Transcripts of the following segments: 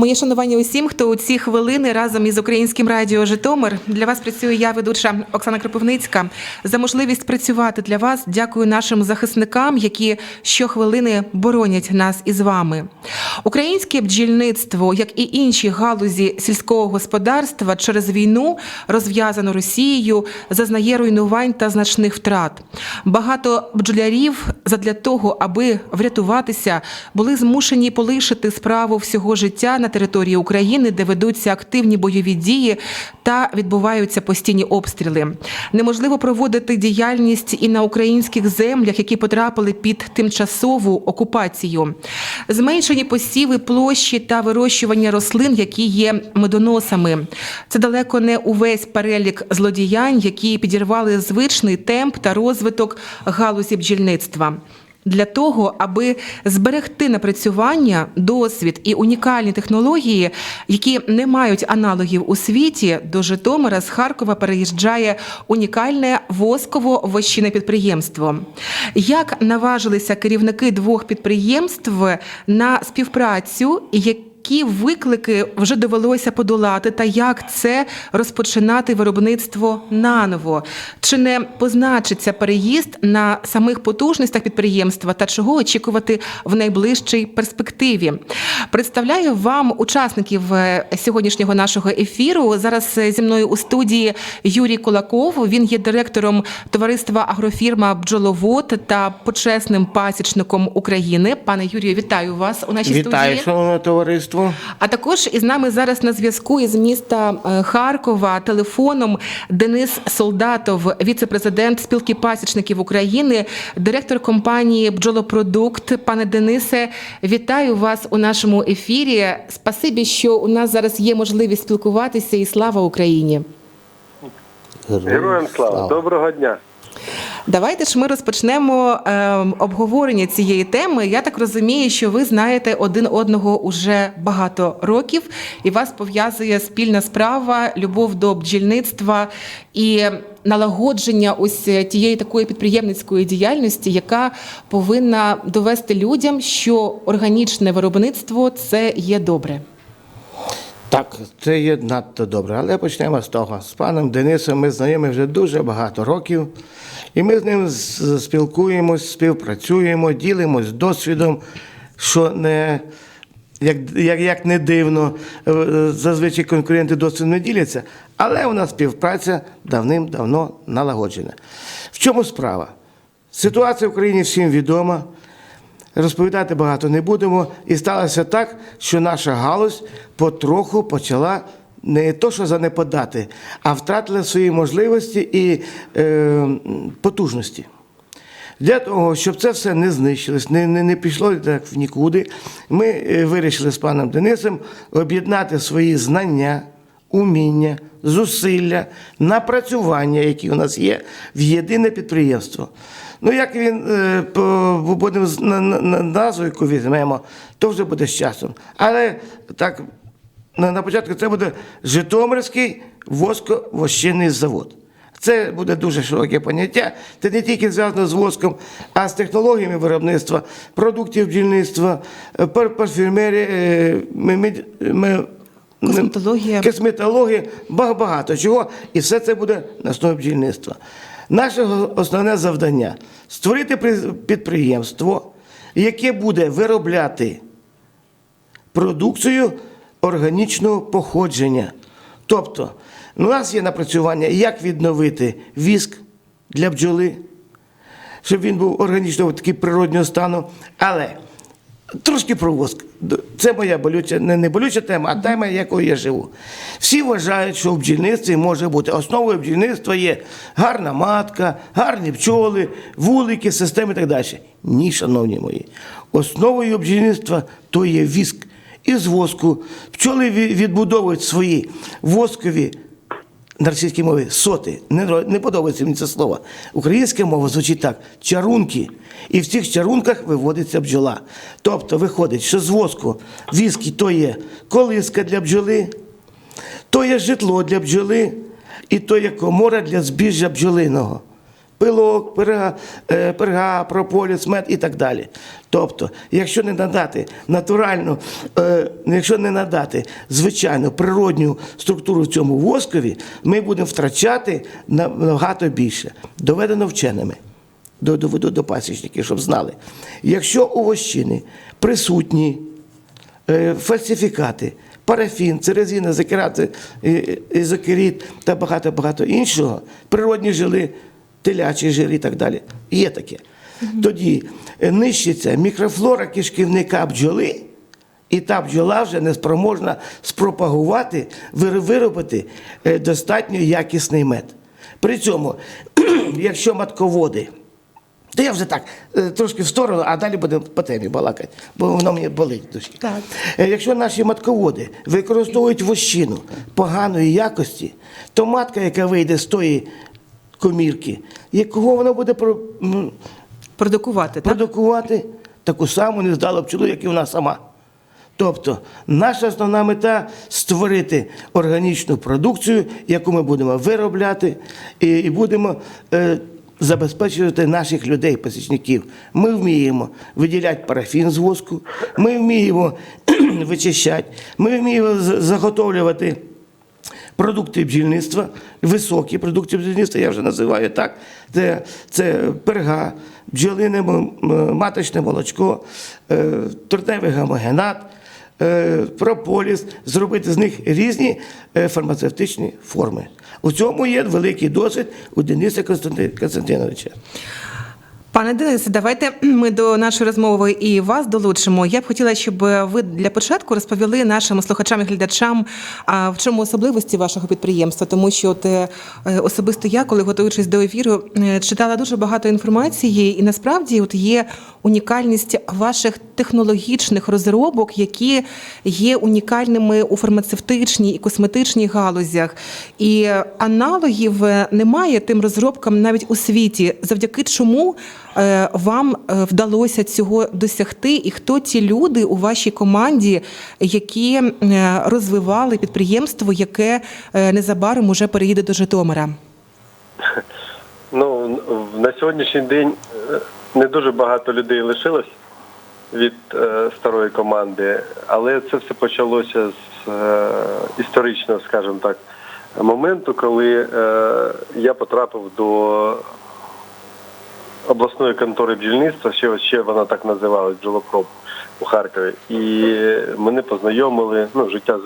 Моє шанування усім, хто у ці хвилини разом із українським радіо Житомир для вас працює я, ведуча Оксана Кропивницька. За можливість працювати для вас дякую нашим захисникам, які щохвилини боронять нас із вами. Українське бджільництво, як і інші галузі сільського господарства, через війну, розв'язану Росією, зазнає руйнувань та значних втрат. Багато бджолярів задля того, аби врятуватися, були змушені полишити справу всього життя на території України, де ведуться активні бойові дії та відбуваються постійні обстріли. Неможливо проводити діяльність і на українських землях, які потрапили під тимчасову окупацію. Зменшені посіви площі та вирощування рослин, які є медоносами. Це далеко не увесь перелік злодіянь, які підірвали звичний темп та розвиток галузі бджільництва. Для того, аби зберегти напрацювання, досвід і унікальні технології, які не мають аналогів у світі, до Житомира з Харкова переїжджає унікальне восково-вощине підприємство. Як наважилися керівники двох підприємств на співпрацю, і які виклики вже довелося подолати, та як це розпочинати виробництво наново? Чи не позначиться переїзд на самих потужностях підприємства та чого очікувати в найближчій перспективі? Представляю вам учасників е, сьогоднішнього нашого ефіру. Зараз е, зі мною у студії Юрій Кулаков. Він є директором товариства агрофірма Бджоловод та почесним пасічником України. Пане Юрію, вітаю вас у нашій Вітаю, студії. шановне товариство. А також із нами зараз на зв'язку із міста е, Харкова телефоном Денис Солдатов, віце-президент спілки пасічників України, директор компанії Бджолопродукт. Пане Денисе, вітаю вас у нашому ефірі. Спасибі, що у нас зараз є можливість спілкуватися, і слава Україні. Героям слава, доброго дня. Давайте ж ми розпочнемо е, обговорення цієї теми. Я так розумію, що ви знаєте один одного уже багато років, і вас пов'язує спільна справа, любов до бджільництва і налагодження ось тієї такої підприємницької діяльності, яка повинна довести людям, що органічне виробництво це є добре. Так, це є надто добре. Але почнемо з того. З паном Денисом ми знайомі вже дуже багато років, і ми з ним спілкуємось, співпрацюємо, ділимось досвідом, що не. Як, як, як не дивно, е, зазвичай конкуренти досвід не діляться, але у нас співпраця давним-давно налагоджена. В чому справа? Ситуація в Україні всім відома. Розповідати багато не будемо. І сталося так, що наша галузь потроху почала не то, що занепадати, а втратила свої можливості і е, потужності. Для того, щоб це все не знищилось, не, не, не пішло так в нікуди, ми е, вирішили з паном Денисом об'єднати свої знання, уміння, зусилля, напрацювання, які у нас є, в єдине підприємство. Ну, як він е, по- будемо на, на, назву, яку візьмемо, то вже буде з часом. Але так, на, на початку це буде Житомирський воско-вощинний завод. Це буде дуже широке поняття. Це не тільки зв'язано з воском, а з технологіями виробництва, продуктів бджільництва, е, пар- парфюмерії, е, Косметологія. косметологія, багато чого. І все це буде на основі бджільництва. Наше основне завдання створити підприємство, яке буде виробляти продукцію органічного походження. Тобто, у нас є напрацювання, як відновити віск для бджоли, щоб він був органічного такий природнього стану. Але трошки про воск. Це моя болюча, не, не болюча тема, а тема, якою я живу. Всі вважають, що в бджільництві може бути. Основою бджільництва є гарна матка, гарні пчоли, вулики, системи і так далі. Ні, шановні мої. Основою бджільництва то є віск. Із воску пчоли відбудовують свої воскові на російській мові соти. Не, не подобається мені це слово. Українська мова звучить так: чарунки. І в цих чарунках виводиться бджола. Тобто виходить, що з воску віскі то є колиска для бджоли, то є житло для бджоли, і то є комора для збіжжя бджолиного. Пилок, перга, е, перга, прополіс, мед і так далі. Тобто, якщо не надати натуральну, е, якщо не надати звичайну природню структуру цьому воскові, ми будемо втрачати набагато більше. Доведено вченими. До- Доведу до пасічників, щоб знали. Якщо у вощини присутні е, фальсифікати, парафін, церезина, закерат, ізокеріт та багато-багато іншого, природні жили, телячі жири і так далі. Є таке. Тоді е, нищиться мікрофлора кишківника бджоли, і та бджола вже не спроможна спропагувати, виробити е, достатньо якісний мед. При цьому, якщо матководи, то я вже так е, трошки в сторону, а далі будемо по темі балакати, бо воно мені болить душі. Так. Якщо наші матководи використовують вощину поганої якості, то матка, яка вийде з тої комірки, якого вона буде про- м, Продукувати, так? таку саму нездалу пчелу, як і вона сама. Тобто, наша основна мета створити органічну продукцію, яку ми будемо виробляти, і, будемо е, забезпечувати наших людей, пасічників. Ми вміємо виділяти парафін з воску, ми вміємо вичищати, ми вміємо заготовлювати. Продукти бджільництва, високі продукти бджільництва, я вже називаю так. Це, це перга, бджолине маточне молочко, е, тортневий гомогенат, е, прополіс, зробити з них різні е, фармацевтичні форми. У цьому є великий досвід у Дениса Константиновича. Пане Денисе, давайте ми до нашої розмови і вас долучимо. Я б хотіла, щоб ви для початку розповіли нашим слухачам і глядачам, а в чому особливості вашого підприємства, тому що от, е, е, особисто я, коли готуючись до ефіру, е, читала дуже багато інформації, і насправді от є унікальність ваших технологічних розробок, які є унікальними у фармацевтичній і косметичній галузях. І аналогів немає тим розробкам навіть у світі, завдяки чому вам е, вдалося цього досягти, і хто ті люди у вашій команді, які е, розвивали підприємство, яке е, незабаром уже переїде до Житомира? Ну, на сьогоднішній день е, не дуже багато людей лишилось від е, старої команди, але це все почалося з е, історичного, скажімо так, моменту, коли е, я потрапив до обласної контори бджільництва, ще, ще вона так називалась бджолопром у Харкові. І мене познайомили, ну, життя е,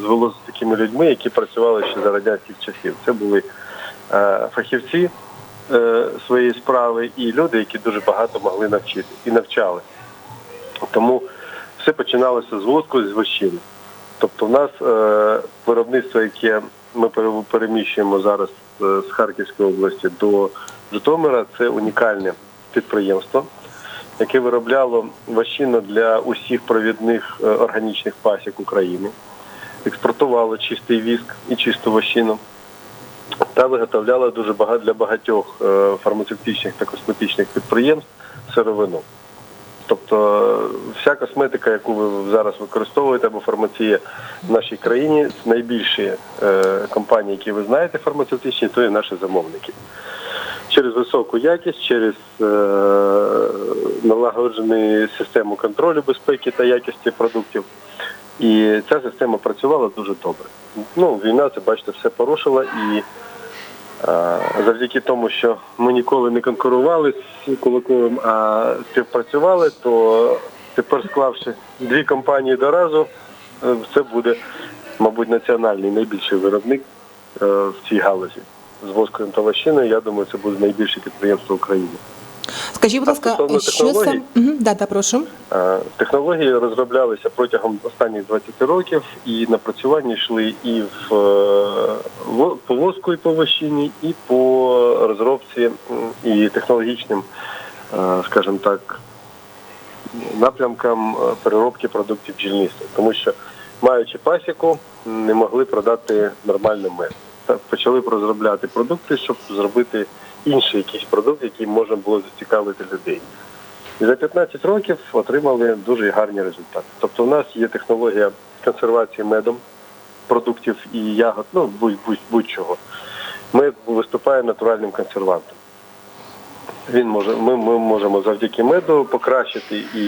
звело з такими людьми, які працювали ще за радянських часів. Це були е, фахівці е, своєї справи і люди, які дуже багато могли навчити і навчали. Тому все починалося з воску, з вощини. Тобто в нас е, виробництво, яке ми переміщуємо зараз е, з Харківської області до Житомира, це унікальне підприємство, яке виробляло вощину для усіх провідних е, органічних пасік України, експортувало чистий віск і чисту вощину та виготовляла дуже багато для багатьох е, фармацевтичних та косметичних підприємств сировину. Тобто е, вся косметика, яку ви зараз використовуєте або фармація в нашій країні, найбільші е, компанії, які ви знаєте, фармацевтичні, то є наші замовники. Через високу якість, через е, налагоджену систему контролю безпеки та якості продуктів. І ця система працювала дуже добре. Ну, війна, це бачите, все порушила і Е, Завдяки тому, що ми ніколи не конкурували з Кулаковим, а співпрацювали, то тепер склавши дві компанії до разу, е, це буде, мабуть, національний найбільший виробник е, в цій галузі. З воскою та вощиною, я думаю, це буде найбільше підприємство України. Скажіть, будь ласка, що сам да, да, прошу. Е, Технології розроблялися протягом останніх 20 років, і напрацювання йшли і в е, во- по воску, і по вощині, і по розробці і технологічним, е, скажімо так, напрямкам переробки продуктів бджільництва. Тому що, маючи пасіку, не могли продати нормальний мед. Почали розробляти продукти, щоб зробити інший якийсь продукт, який можна було зацікавити людей. І за 15 років отримали дуже гарні результати. Тобто, у нас є технологія консервації медом продуктів і ягод, ну будь, будь, будь-чого. Ми виступаємо натуральним консервантом. Він може, ми, ми можемо завдяки меду покращити і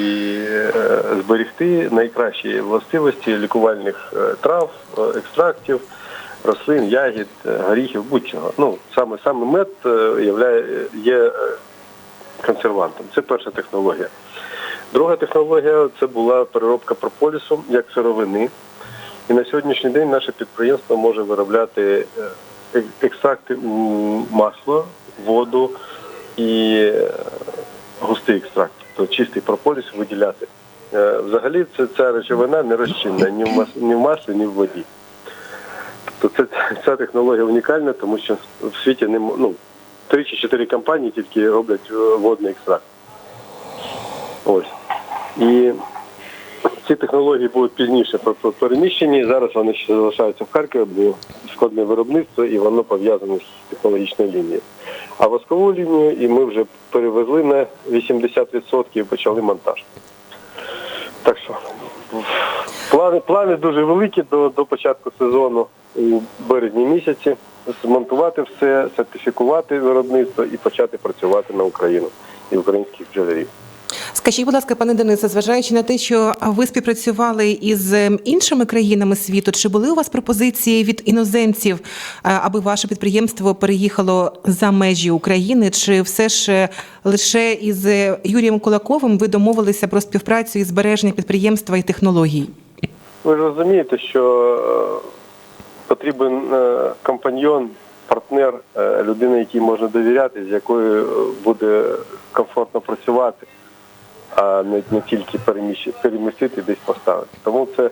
е, зберегти найкращі властивості лікувальних е, трав, е, екстрактів, рослин, ягід, е, горіхів, будь-чого. Ну саме саме мед е, являє є е, консервантом. Це перша технологія. Друга технологія це була переробка прополісу як сировини. І на сьогоднішній день наше підприємство може виробляти екстракти у масло, воду і густий екстракт, тобто чистий прополіс виділяти. Взагалі це ця речовина не розчинна ні в маслі, ні в воді. Тобто це, ця технологія унікальна, тому що в світі не ну, три чи чотири компанії тільки роблять е, водний екстракт. Ось. І ці технології будуть пізніше пер- пер- переміщені. Зараз вони ще залишаються в Харкові, бо складне виробництво і воно пов'язане з технологічною лінією. А воскову лінію і ми вже перевезли на 80% і почали монтаж. Так що плани, плани дуже великі до, до початку сезону у березні місяці. Змонтувати все, сертифікувати виробництво і почати працювати на Україну і українських бджолярів. Скажіть, будь ласка, пане Денисе, зважаючи на те, що ви співпрацювали із ем, іншими країнами світу, чи були у вас пропозиції від іноземців, е, аби ваше підприємство переїхало за межі України? Чи все ж е, лише із е, Юрієм Кулаковим ви домовилися про співпрацю і збереження підприємства і технологій? Ви ж розумієте, що потрібен е, компаньйон, партнер, е, людина, якій можна довіряти, з якою е, буде комфортно працювати, а не, не тільки перемістити десь поставити. Тому це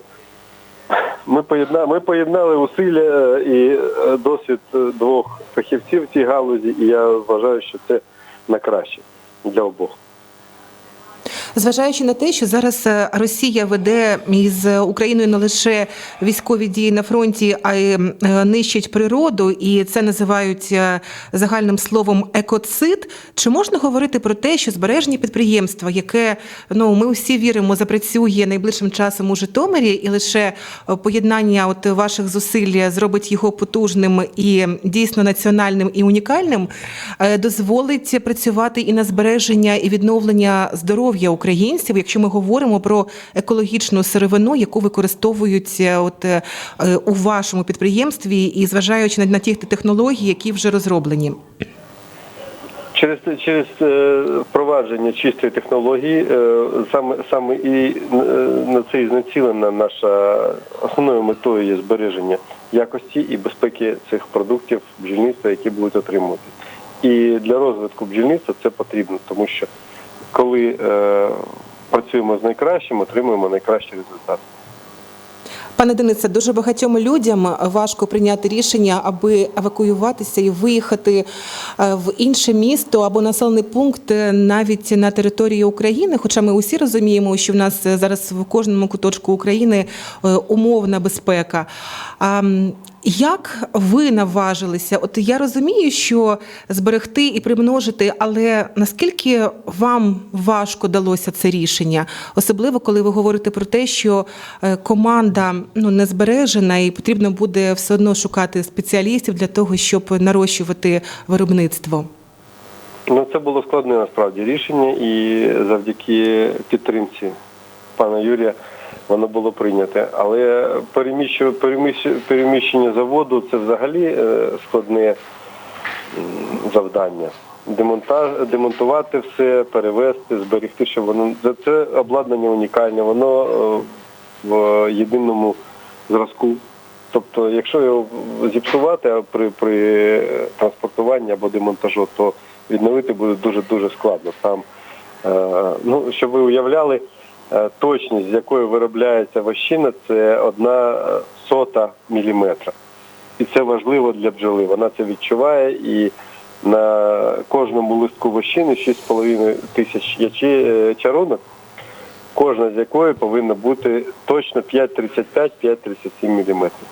ми поєднали, ми поєднали усилля і досвід двох фахівців в цій галузі, і я вважаю, що це на краще для обох. Зважаючи на те, що зараз е, Росія веде із Україною не лише військові дії на фронті, а й е, нищить природу, і це називають е, загальним словом екоцид. Чи можна говорити про те, що збереження підприємства, яке ну ми всі віримо, запрацює найближчим часом у Житомирі, і лише поєднання от ваших зусиль зробить його потужним і дійсно національним і унікальним, дозволить працювати і на збереження і відновлення здоров'я українців, якщо ми говоримо про екологічну сировину, яку використовують е, от е, у вашому підприємстві, і зважаючи на, ті технології, які вже розроблені. Через через е, впровадження чистої технології саме саме і на це і знацілена наша основною метою є збереження якості і безпеки цих продуктів бджільництва, які будуть отримувати. І для розвитку бджільництва це потрібно, тому що коли е, працюємо з найкращим, отримуємо найкращий результат. Пане Денисе, дуже багатьом людям важко прийняти рішення, аби евакуюватися і виїхати е, в інше місто або населений пункт е, навіть на території України. Хоча ми усі розуміємо, що в нас е, зараз в кожному куточку України умовна безпека. Як ви наважилися? От я розумію, що зберегти і примножити, але наскільки вам важко далося це рішення, особливо коли ви говорите про те, що е, команда ну не збережена, і потрібно буде все одно шукати спеціалістів для того, щоб нарощувати виробництво. Ну це було складне насправді рішення, і завдяки підтримці пана Юрія воно було прийняте. Але переміщення заводу це взагалі е, складне завдання. Демонтаж, демонтувати все, перевезти, зберегти, щоб воно це- обладнання унікальне, воно е, в єдиному зразку. Тобто, якщо його зіпсувати при, при транспортуванні або демонтажу, то відновити буде дуже дуже складно. Там, е, ну, щоб ви уявляли, точність, з якою виробляється вощина, це одна е, сота міліметра. І це важливо для бджоли. Вона це відчуває і на кожному листку вощини 6,5 тисяч е, чарунок, кожна з якої повинна бути точно 5,35-5,37 міліметрів.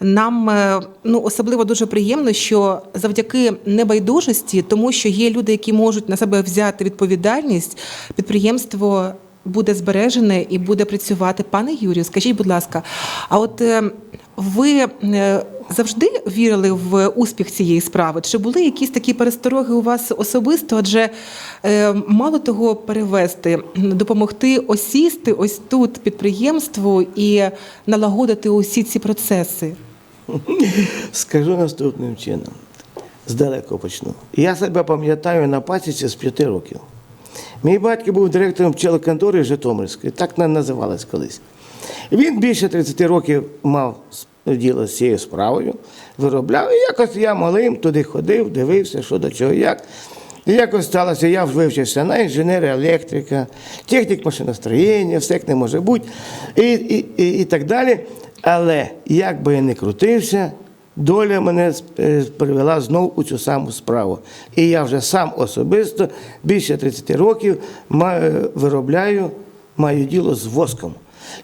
Нам е, ну особливо дуже приємно, що завдяки небайдужості, тому що є люди, які можуть на себе взяти відповідальність, підприємство буде збережене і буде працювати. Пане Юрію, скажіть, будь ласка, а от е, ви е, завжди вірили в успіх цієї справи? Чи були якісь такі перестороги у вас особисто? Адже е, мало того перевести, допомогти осісти ось тут підприємству і налагодити усі ці процеси? Скажу наступним чином. Здалеку почну. Я себе пам'ятаю на пасіці з п'яти років. Мій батько був директором пчелоконтори Житомирської, так не називалось колись. Він більше 30 років мав діло з цією справою, виробляв. І якось я малим туди ходив, дивився, що до чого, як. І якось сталося, я вивчився на інженера електрика, технік машиностроєння, все як не може бути, і, і, і, і так далі. Але як би я не крутився, доля мене е, привела знову у цю саму справу. І я вже сам особисто більше 30 років маю, виробляю, маю діло з воском.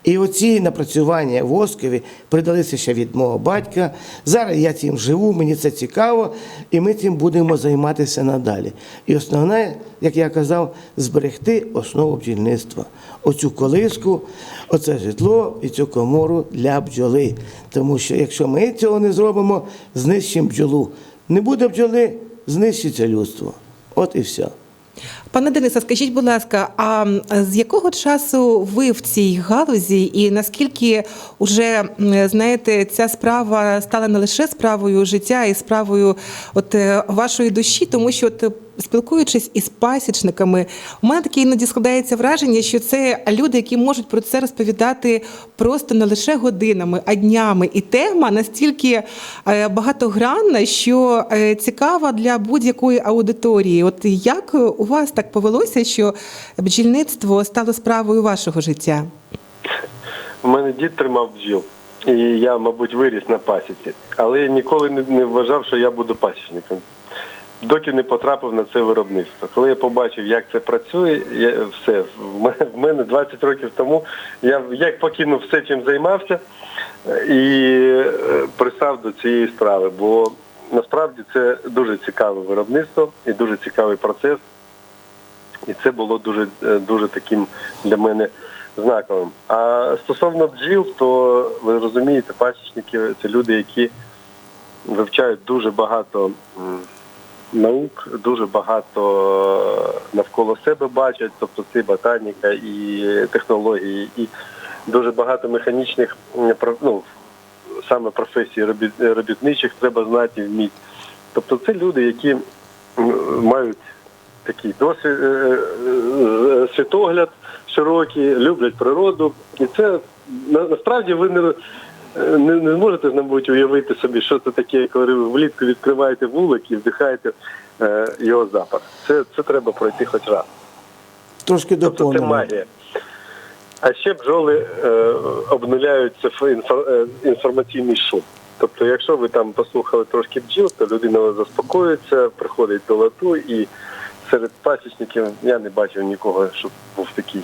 І оці напрацювання воскові придалися ще від мого батька. Зараз я цим живу, мені це цікаво, і ми цим будемо займатися надалі. І основне, як я казав, зберегти основу бджільництва. Оцю колиску, оце житло і цю комору для бджоли. Тому що якщо ми цього не зробимо, знищимо бджолу. Не буде бджоли, знищиться людство. От і все. Пане Денисе, скажіть, будь ласка, а з якого часу ви в цій галузі, і наскільки вже знаєте, ця справа стала не лише справою життя і справою от е, вашої душі, тому що от, спілкуючись із пасічниками, у мене таке іноді складається враження, що це люди, які можуть про це розповідати просто не лише годинами, а днями. І тема настільки е, багатогранна, що е, цікава для будь-якої аудиторії. От як у вас так повелося, що бджільництво стало справою вашого життя? У мене дід тримав бджіл, і я, мабуть, виріс на пасіці. Але я ніколи не, вважав, що я буду пасічником. Доки не потрапив на це виробництво. Коли я побачив, як це працює, я, все, в мене, 20 років тому я як покинув все, чим займався, і е, пристав до цієї справи. Бо насправді це дуже цікаве виробництво і дуже цікавий процес. І це було дуже, е, дуже таким для мене знаковим. А стосовно бджіл, то ви розумієте, пасічники це люди, які вивчають дуже багато наук, дуже багато навколо себе бачать, тобто це ботаніка і технології, і дуже багато механічних ну, саме професій робітничих треба знати і вміти. Тобто це люди, які мають такий досвід, е, е, е, світогляд широкий, люблять природу. І це насправді ви не, не, не зможете, мабуть, уявити собі, що це таке, коли ви влітку відкриваєте вулик і вдихаєте е, його запах. Це, це треба пройти хоч раз. Трошки Тобто це магія. А ще бджоли е, обнуляють це ф- е, інформаційний шум. Тобто, якщо ви там послухали трошки бджіл, то людина заспокоюється, приходить до ладу, і серед пасічників я не бачив нікого, щоб був такий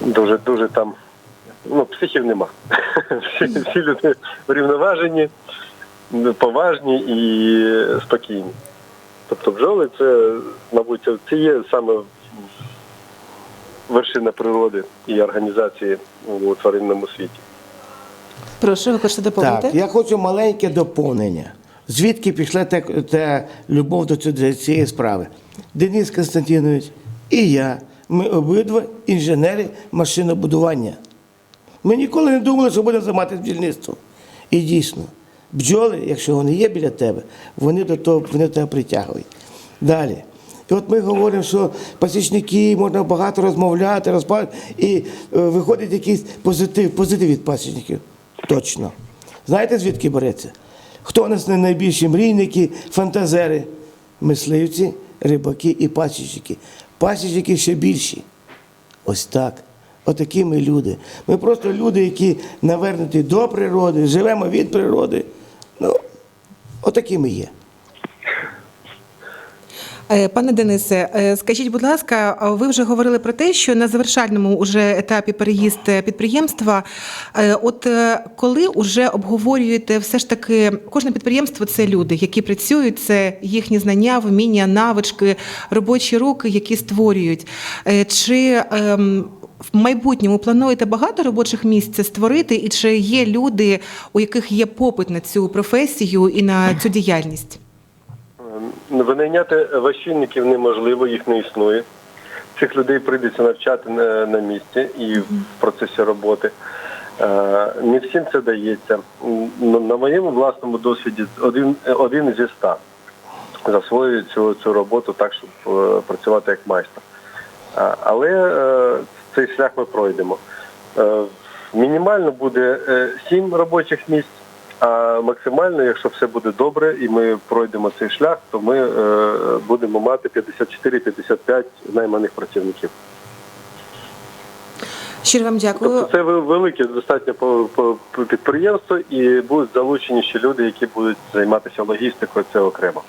дуже дуже там. Ну, психів нема. Всі, всі люди врівноважені, поважні і спокійні. Тобто бджоли це, мабуть, це- є саме вершина природи і організації у тваринному світі. Прошу, ви хочете доповнити? Так, я хочу маленьке доповнення. Звідки пішла та, та любов до цієї справи? Денис Константинович і я. Ми обидва інженери машинобудування. Ми ніколи не думали, що будемо займатися бджільництвом. І дійсно, бджоли, якщо вони є біля тебе, вони до того вони тебе притягують. Далі. І от ми говоримо, що пасічники можна багато розмовляти, розповідати, і е, виходить якийсь позитив, позитив від пасічників. Точно. Знаєте, звідки береться? Хто у нас найбільші мрійники, фантазери? Мисливці, рибаки і пасічники. Пасічники ще більші. Ось так. Отакі ми люди. Ми просто люди, які навернуті до природи, живемо від природи. Ну, отакі ми є. Е, Пане Денисе, е, скажіть, будь ласка, ви вже говорили про те, що на завершальному уже етапі переїзд е, підприємства. От коли вже обговорюєте, все ж таки, кожне підприємство це люди, які працюють, це їхні знання, вміння, навички, робочі руки, які створюють. Чи ем, в майбутньому плануєте багато робочих місць створити, і чи є люди, у яких є попит на цю професію і на цю діяльність? Винайняти ващильників неможливо, їх не існує. Цих людей прийдеться навчати на, на місці і в процесі роботи. Е, Не всім це дається. На моєму власному досвіді один, один зі ста засвоює цю, цю роботу так, щоб е, працювати як майстер. Але е, цей шлях ми пройдемо. Мінімально буде сім робочих місць, а максимально, якщо все буде добре і ми пройдемо цей шлях, то ми е, будемо мати 54-55 найманих працівників. Щиро вам дякую. Тобто це велике достатньо підприємство і будуть залучені ще люди, які будуть займатися логістикою, це окремо.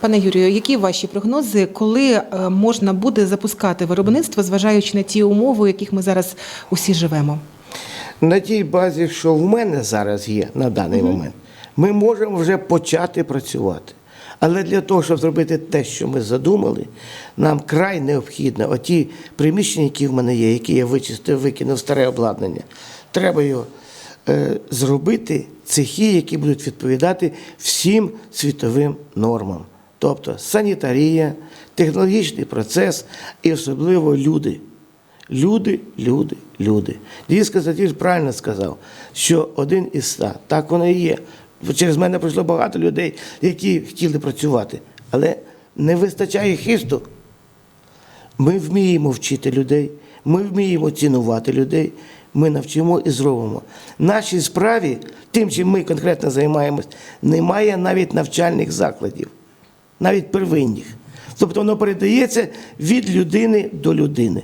Пане Юрію, які ваші прогнози, коли е, можна буде запускати виробництво, зважаючи на ті умови, у яких ми зараз усі живемо? На тій базі, що в мене зараз є на даний момент, ми можемо вже почати працювати. Але для того, щоб зробити те, що ми задумали, нам край необхідно оті приміщення, які в мене є, які я вичистив, викинув старе обладнання. Треба його е, зробити цехи, які будуть відповідати всім світовим нормам. Тобто санітарія, технологічний процес і особливо люди. Люди, люди, люди. Денис Казатіж правильно сказав, що один із ста. Так воно і є. Через мене пройшло багато людей, які хотіли працювати, але не вистачає хисту. Ми вміємо вчити людей, ми вміємо цінувати людей, ми навчимо і зробимо. Нашій справі, тим, чим ми конкретно займаємось, немає навіть навчальних закладів, навіть первинних. Тобто воно передається від людини до людини.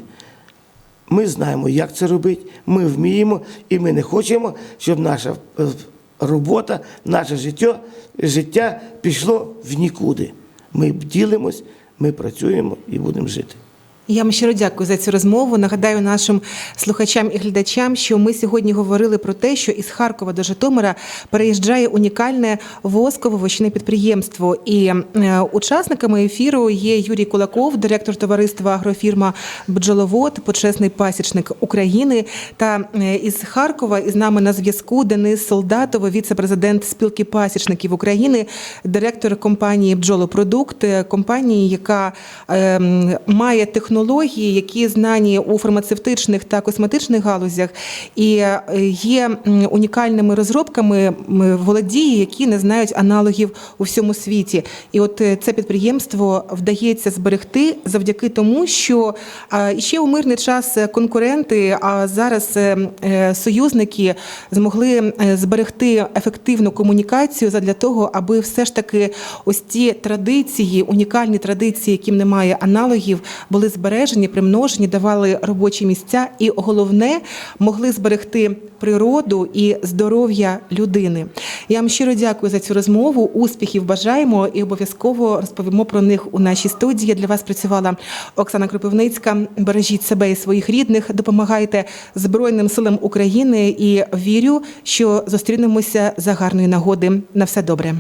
Ми знаємо, як це робити, ми вміємо, і ми не хочемо, щоб наша е, робота, наше життя, життя пішло в нікуди. Ми ділимось, ми працюємо і будемо жити. Я вам щиро дякую за цю розмову. Нагадаю нашим слухачам і глядачам, що ми сьогодні говорили про те, що із Харкова до Житомира переїжджає унікальне восково-вощне підприємство. І е, учасниками ефіру є Юрій Кулаков, директор товариства агрофірма Бджоловод, почесний пасічник України. Та е, із Харкова із нами на зв'язку Денис Солдатов, віце-президент спілки пасічників України, директор компанії Бджолопродукт, е, компанії, яка е, м, має технології, які знані у фармацевтичних та косметичних галузях, і е, є унікальними розробками, м, володіє, які не знають аналогів у всьому світі. І от е, це підприємство вдається зберегти завдяки тому, що ще у мирний час конкуренти, а зараз е, союзники змогли зберегти ефективну комунікацію задля того, аби все ж таки ось ці традиції, унікальні традиції, яким немає аналогів, були збережені, примножені, давали робочі місця, і головне могли зберегти природу і здоров'я людини. Я вам щиро дякую за цю розмову. Успіхів бажаємо і обов'язково розповімо про них у нашій студії. Для вас працювала Оксана Кропивницька. Бережіть себе і своїх рідних, допомагайте Збройним силам України і вірю, що зустрінемося за гарної нагоди. На все добре.